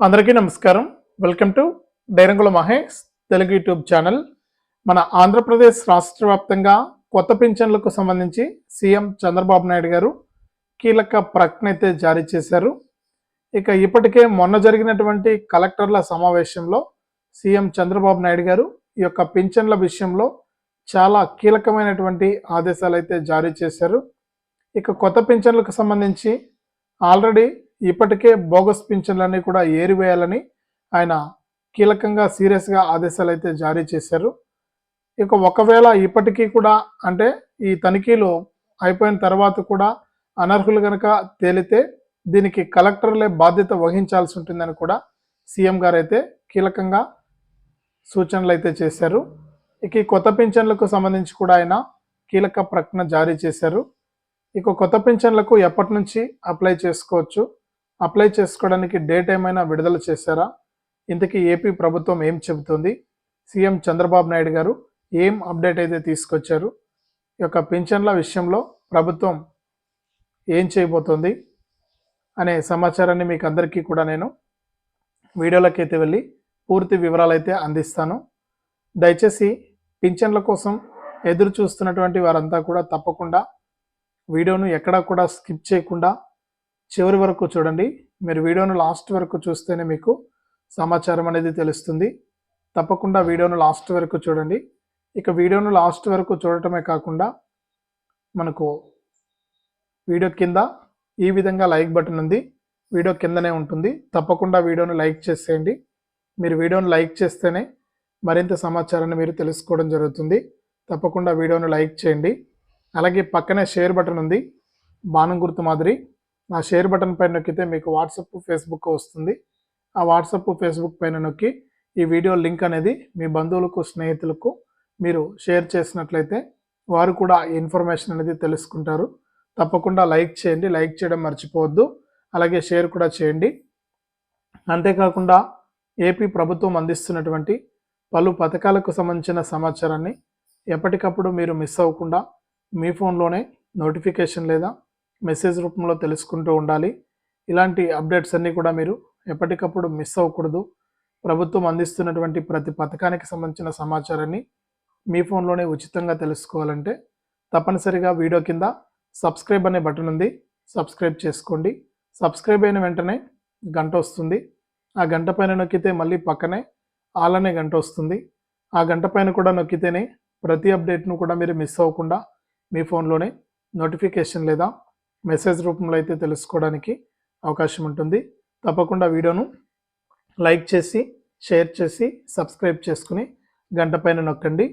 అందరికీ నమస్కారం. Welcome to డైరంగుల మహేష్ తెలుగు యూట్యూబ్ ఛానల్ మన ఆంధ్రప్రదేశ్ రాష్ట్ర వ్యాప్తంగా కొత్త పింఛన్లకు సంబంధించి సీఎం చంద్రబాబు నాయుడు గారు కీలక ప్రకటన అయితే జారీ చేశారు. ఇక ఇప్పటికే మొన్న జరిగినటువంటి కలెక్టర్ల సమావేశంలో సీఎం చంద్రబాబు నాయుడు గారు ఈ యొక్క పింఛన్ల విషయంలో చాలా కీలకమైనటువంటి ఆదేశాలు అయితే జారీ చేశారు. ఇక కొత్త పింఛన్లకు సంబంధించి ఆల్రెడీ ఇప్పటికే బోగస్ పింఛన్లన్నీ కూడా ఏరివేయాలని ఆయన కీలకంగా సీరియస్గా ఆదేశాలు అయితే జారీ చేశారు. ఇక ఒకవేళ ఇప్పటికీ కూడా అంటే ఈ తనిఖీలు అయిపోయిన తర్వాత కూడా అనర్హులు కనుక తేలితే దీనికి కలెక్టర్లే బాధ్యత వహించాల్సి ఉంటుందని కూడా సీఎం గారు అయితే కీలకంగా సూచనలు అయితే చేశారు. ఇక ఈ కొత్త పింఛన్లకు సంబంధించి కూడా ఆయన కీలక ప్రకటన జారీ చేశారు. ఇక కొత్త పింఛన్లకు ఎప్పటి నుంచి అప్లై చేసుకోవచ్చు? అప్లై చేసుకోవడానికి డేట్ ఏమైనా విడుదల చేశారా? ఇంతకీ ఏపీ ప్రభుత్వం ఏం చెబుతుంది? సీఎం చంద్రబాబు నాయుడు గారు ఏం అప్డేట్ అయితే తీసుకొచ్చారు? ఈ యొక్క పింఛన్ల విషయంలో ప్రభుత్వం ఏం చేయబోతోంది? అనే సమాచారాన్ని మీకు అందరికీ కూడా నేను వీడియోలోకి అయితే వెళ్ళి పూర్తి వివరాలు అయితే అందిస్తాను. దయచేసి పింఛన్ల కోసం ఎదురు చూస్తున్నటువంటి వారంతా కూడా తప్పకుండా వీడియోను ఎక్కడా కూడా స్కిప్ చేయకుండా చివరి వరకు చూడండి. మీరు వీడియోను లాస్ట్ వరకు చూస్తేనే మీకు సమాచారం అనేది తెలుస్తుంది. తప్పకుండా వీడియోను లాస్ట్ వరకు చూడండి. ఇక వీడియోను లాస్ట్ వరకు చూడటమే కాకుండా మనకు వీడియో కింద ఈ విధంగా లైక్ బటన్ ఉంది. వీడియో కిందనే ఉంటుంది. తప్పకుండా వీడియోను లైక్ చేసేయండి. మీరు వీడియోను లైక్ చేస్తేనే మరింత సమాచారాన్ని మీరు తెలుసుకోవడం జరుగుతుంది. తప్పకుండా వీడియోను లైక్ చేయండి. అలాగే పక్కనే షేర్ బటన్ ఉంది. బాణం గుర్తు మాదిరి. నా షేర్ బటన్ పైన నొక్కితే మీకు వాట్సప్ ఫేస్బుక్ వస్తుంది. ఆ వాట్సప్ ఫేస్బుక్ పైన నొక్కి ఈ వీడియో లింక్ అనేది మీ బంధువులకు స్నేహితులకు మీరు షేర్ చేసినట్లయితే వారు కూడా ఇన్ఫర్మేషన్ అనేది తెలుసుకుంటారు. తప్పకుండా లైక్ చేయండి. లైక్ చేయడం మర్చిపోవద్దు. అలాగే షేర్ కూడా చేయండి. అంతేకాకుండా ఏపీ ప్రభుత్వం అందిస్తున్నటువంటి పలు పథకాలకు సంబంధించిన సమాచారాన్ని ఎప్పటికప్పుడు మీరు మిస్ అవ్వకుండా మీ ఫోన్లోనే నోటిఫికేషన్ లేదా మెసేజ్ రూపంలో తెలుసుకుంటూ ఉండాలి. ఇలాంటి అప్డేట్స్ అన్నీ కూడా మీరు ఎప్పటికప్పుడు మిస్ అవ్వకూడదు. ప్రభుత్వం అందిస్తున్నటువంటి ప్రతి పథకానికి సంబంధించిన సమాచారాన్ని మీ ఫోన్లోనే ఉచితంగా తెలుసుకోవాలంటే తప్పనిసరిగా వీడియో కింద సబ్స్క్రైబ్ అనే బటన్ ఉంది. సబ్స్క్రైబ్ చేసుకోండి. సబ్స్క్రైబ్ అయిన వెంటనే గంట వస్తుంది. ఆ గంట పైన నొక్కితే మళ్ళీ పక్కనే ఆల్ గంట వస్తుంది. ఆ గంట పైన కూడా నొక్కితేనే ప్రతి అప్డేట్ను కూడా మీరు మిస్ అవ్వకుండా మీ ఫోన్లోనే నోటిఫికేషన్ లేదా మెసేజ్ రూపంలో అయితే తెలుసుకోవడానికి అవకాశం ఉంటుంది. తప్పకుండా వీడియోను లైక్ చేసి షేర్ చేసి సబ్స్క్రైబ్ చేసుకుని గంట పైన నొక్కండి.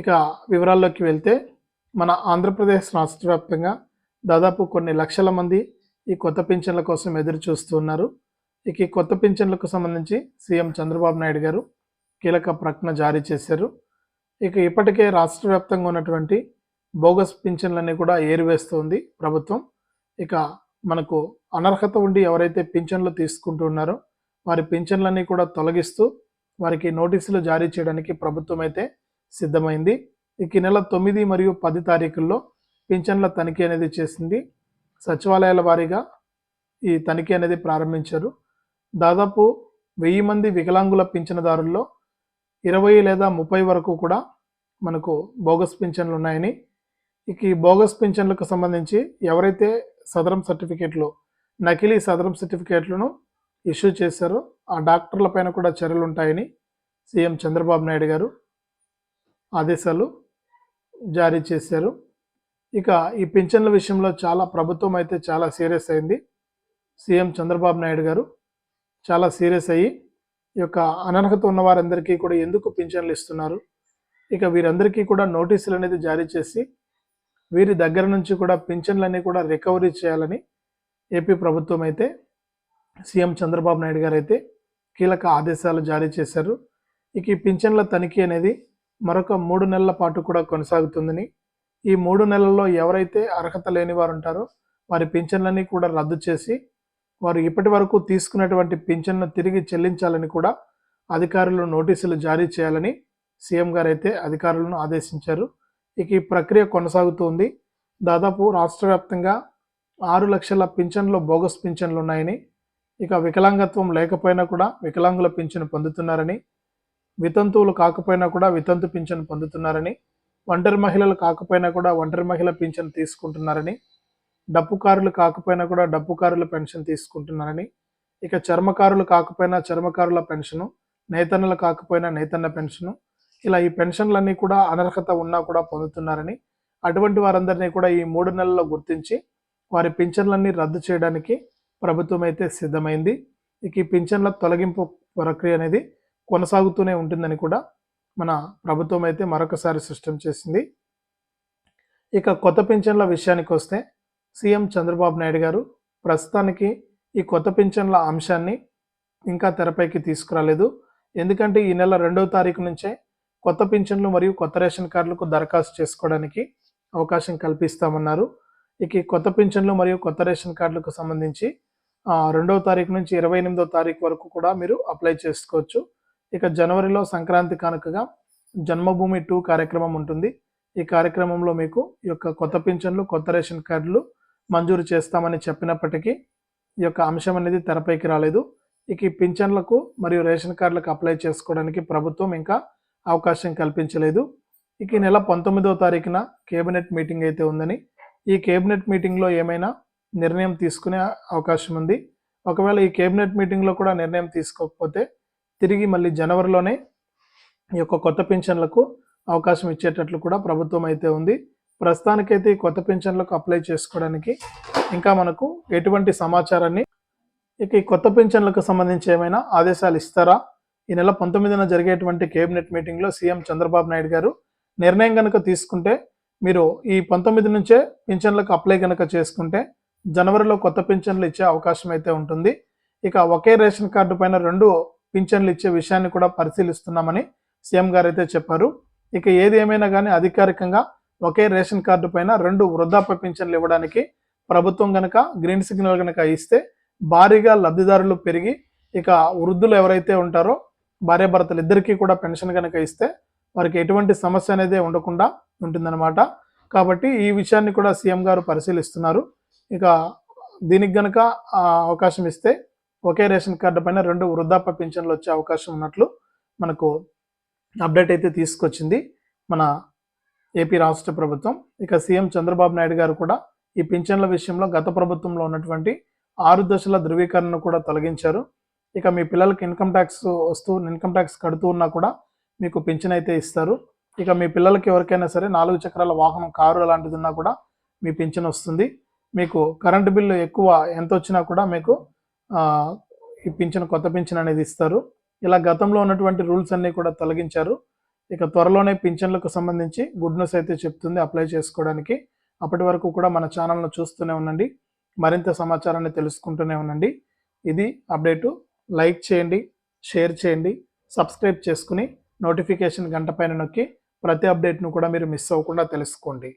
ఇక వివరాల్లోకి వెళ్తే మన ఆంధ్రప్రదేశ్ రాష్ట్ర వ్యాప్తంగా దాదాపు కొన్ని లక్షల మంది ఈ కొత్త పింఛన్ల కోసం ఎదురు చూస్తున్నారు ఇక ఈ కొత్త పింఛన్లకు సంబంధించి సీఎం చంద్రబాబు నాయుడు గారు కీలక ప్రకటన జారీ చేశారు. ఇక ఇప్పటికే రాష్ట్ర వ్యాప్తంగా ఉన్నటువంటి బోగస్ పింఛన్లన్నీ కూడా ఏరివేస్తోంది ప్రభుత్వం. ఇక మనకు అనర్హత ఉండి ఎవరైతే పింఛన్లు తీసుకుంటున్నారో వారి పింఛన్లన్నీ కూడా తొలగిస్తూ వారికి నోటీసులు జారీ చేయడానికి ప్రభుత్వం అయితే సిద్ధమైంది. ఇక నెల తొమ్మిది మరియు పది తారీఖుల్లో పింఛన్ల తనిఖీ అనేది చేసింది. సచివాలయాల వారీగా ఈ తనిఖీ అనేది ప్రారంభించారు. దాదాపు వెయ్యి మంది వికలాంగుల పింఛనదారుల్లో ఇరవై లేదా ముప్పై వరకు కూడా మనకు బోగస్ పింఛన్లు ఉన్నాయని ఇక ఈ బోగస్ పింఛన్లకు సంబంధించి ఎవరైతే సదరం సర్టిఫికేట్లు నకిలీ సదరం సర్టిఫికేట్లను ఇష్యూ చేశారో ఆ డాక్టర్ల పైన కూడా చర్యలు ఉంటాయని సీఎం చంద్రబాబు నాయుడు గారు ఆదేశాలు జారీ చేశారు. ఇక ఈ పింఛన్ల విషయంలో చాలా ప్రభుత్వం అయితే చాలా సీరియస్ అయింది. సీఎం చంద్రబాబు నాయుడు గారు చాలా సీరియస్ అయ్యి ఈ యొక్క అనర్హత ఉన్న వారందరికీ కూడా ఎందుకు పింఛన్లు ఇస్తున్నారు? ఇక వీరందరికీ కూడా నోటీసులు అనేది జారీ చేసి వీరి దగ్గర నుంచి కూడా పింఛన్లన్నీ కూడా రికవరీ చేయాలని ఏపీ ప్రభుత్వం అయితే సీఎం చంద్రబాబు నాయుడు గారు అయితే కీలక ఆదేశాలు జారీ చేశారు. ఇక ఈ పింఛన్ల తనిఖీ అనేది మరొక మూడు నెలల పాటు కూడా కొనసాగుతుందని ఈ మూడు నెలల్లో ఎవరైతే అర్హత లేని వారు ఉంటారో వారి పింఛన్లన్నీ కూడా రద్దు చేసి వారు ఇప్పటి వరకు తీసుకున్నటువంటి పింఛన్ను తిరిగి చెల్లించాలని కూడా అధికారులు నోటీసులు జారీ చేయాలని సీఎం గారు అయితే అధికారులను ఆదేశించారు. ఇక ఈ ప్రక్రియ కొనసాగుతుంది. దాదాపు రాష్ట్ర వ్యాప్తంగా ఆరు లక్షల పింఛన్లు బోగస్ పింఛన్లు ఉన్నాయని ఇక వికలాంగత్వం లేకపోయినా కూడా వికలాంగుల పింఛను పొందుతున్నారని వితంతువులు కాకపోయినా కూడా వితంతు పింఛను పొందుతున్నారని ఒంటరి మహిళలు కాకపోయినా కూడా ఒంటరి మహిళ పింఛను తీసుకుంటున్నారని డప్పుకారులు కాకపోయినా కూడా డప్పుకారుల పెన్షన్ తీసుకుంటున్నారని ఇక చర్మకారులు కాకపోయినా చర్మకారుల పెన్షను నేతన్నలు కాకపోయినా నేతన్న పెన్షను ఇలా ఈ పెన్షన్లన్నీ కూడా అనర్హత ఉన్నా కూడా పొందుతున్నారని అటువంటి వారందరినీ కూడా ఈ మూడు నెలల్లో గుర్తించి వారి పింఛన్లన్నీ రద్దు చేయడానికి ప్రభుత్వం అయితే సిద్ధమైంది. ఇక ఈ పింఛన్ల తొలగింపు ప్రక్రియ అనేది కొనసాగుతూనే ఉంటుందని కూడా మన ప్రభుత్వం అయితే మరొకసారి స్పష్టం చేసింది. ఇక కొత్త పింఛన్ల విషయానికి వస్తే సీఎం చంద్రబాబు నాయుడు గారు ప్రస్తుతానికి ఈ కొత్త పింఛన్ల అంశాన్ని ఇంకా తెరపైకి తీసుకురాలేదు. ఎందుకంటే ఈ నెల రెండవ తారీఖు నుంచే కొత్త పింఛన్లు మరియు కొత్త రేషన్ కార్డులకు దరఖాస్తు చేసుకోవడానికి అవకాశం కల్పిస్తామన్నారు. ఇక కొత్త పింఛన్లు మరియు కొత్త రేషన్ కార్డులకు సంబంధించి రెండవ తారీఖు నుంచి ఇరవై ఎనిమిదో తారీఖు వరకు కూడా మీరు అప్లై చేసుకోవచ్చు. ఇక జనవరిలో సంక్రాంతి కానుకగా జన్మభూమి టూ కార్యక్రమం ఉంటుంది. ఈ కార్యక్రమంలో మీకు ఈ యొక్క కొత్త పింఛన్లు కొత్త రేషన్ కార్డులు మంజూరు చేస్తామని చెప్పినప్పటికీ ఈ యొక్క అంశం అనేది తెరపైకి రాలేదు. ఇక ఈ పింఛన్లకు మరియు రేషన్ కార్డులకు అప్లై చేసుకోవడానికి ప్రభుత్వం ఇంకా అవకాశం కల్పించలేదు. ఇక ఈ నెల పంతొమ్మిదవ తారీఖున కేబినెట్ మీటింగ్ అయితే ఉందని ఈ కేబినెట్ మీటింగ్లో ఏమైనా నిర్ణయం తీసుకునే అవకాశం ఉంది. ఒకవేళ ఈ కేబినెట్ మీటింగ్లో కూడా నిర్ణయం తీసుకోకపోతే తిరిగి మళ్ళీ జనవరిలోనే ఈ యొక్క కొత్త పింఛన్లకు అవకాశం ఇచ్చేటట్లు కూడా ప్రభుత్వం అయితే ఉంది. ప్రస్తుతానికైతే ఈ కొత్త పింఛన్లకు అప్లై చేసుకోవడానికి ఇంకా మనకు ఎటువంటి సమాచారాన్ని ఇక ఈ కొత్త పింఛన్లకు సంబంధించి ఏమైనా ఆదేశాలు ఇస్తారా? ఈ నెల పంతొమ్మిదిన జరిగేటువంటి కేబినెట్ మీటింగ్లో సీఎం చంద్రబాబు నాయుడు గారు నిర్ణయం కనుక తీసుకుంటే మీరు ఈ పంతొమ్మిది నుంచే పింఛన్లకు అప్లై కనుక చేసుకుంటే జనవరిలో కొత్త పింఛన్లు ఇచ్చే అవకాశం అయితే ఉంటుంది. ఇక ఒకే రేషన్ కార్డు పైన రెండు పింఛన్లు ఇచ్చే విషయాన్ని కూడా పరిశీలిస్తున్నామని సీఎం గారు అయితే చెప్పారు. ఇక ఏది ఏమైనా కానీ అధికారికంగా ఒకే రేషన్ కార్డు పైన రెండు వృద్ధాప్య పింఛన్లు ఇవ్వడానికి ప్రభుత్వం గనక గ్రీన్ సిగ్నల్ కనుక ఇస్తే భారీగా లబ్ధిదారులు పెరిగి ఇక వృద్ధులు ఎవరైతే ఉంటారో భార్యాభర్తలు ఇద్దరికీ కూడా పెన్షన్ కనుక ఇస్తే వారికి ఎటువంటి సమస్య అనేది ఉండకుండా ఉంటుందన్నమాట. కాబట్టి ఈ విషయాన్ని కూడా సీఎం గారు పరిశీలిస్తున్నారు. ఇక దీనికి గనక అవకాశం ఇస్తే ఒకే రేషన్ కార్డు పైన రెండు వృద్ధాప్య పింఛన్లు వచ్చే అవకాశం ఉన్నట్లు మనకు అప్డేట్ అయితే తీసుకొచ్చింది మన ఏపీ రాష్ట్ర ప్రభుత్వం. ఇక సీఎం చంద్రబాబు నాయుడు గారు కూడా ఈ పింఛన్ల విషయంలో గత ప్రభుత్వంలో ఉన్నటువంటి ఆరు దశల ధృవీకరణను కూడా తొలగించారు. ఇక మీ పిల్లలకి ఇన్కమ్ ట్యాక్స్ వస్తూ ఇన్కమ్ ట్యాక్స్ కడుతూ ఉన్నా కూడా మీకు పింఛన్ అయితే ఇస్తారు. ఇక మీ పిల్లలకి ఎవరికైనా సరే నాలుగు చక్రాల వాహనం కారు అలాంటిది ఉన్నా కూడా మీ పింఛన్ వస్తుంది. మీకు కరెంటు బిల్లు ఎక్కువ ఎంత వచ్చినా కూడా మీకు ఈ పింఛన్ కొత్త పింఛన్ అనేది ఇస్తారు. ఇలా గతంలో ఉన్నటువంటి రూల్స్ అన్నీ కూడా తొలగించారు. ఇక త్వరలోనే పింఛన్లకు సంబంధించి గుడ్ న్యూస్ అయితే చెప్తుంది అప్లై చేసుకోవడానికి. అప్పటి వరకు కూడా మన ఛానల్ను చూస్తూనే ఉండండి. మరింత సమాచారాన్ని తెలుసుకుంటూనే ఉండండి. ఇది అప్డేటు. లైక్ చేయండి షేర్ చేయండి సబ్స్క్రైబ్ చేసుకుని నోటిఫికేషన్ గంట పైన నొక్కి ప్రతి అప్డేట్ను కూడా మీరు మిస్ అవ్వకుండా తెలుసుకోండి.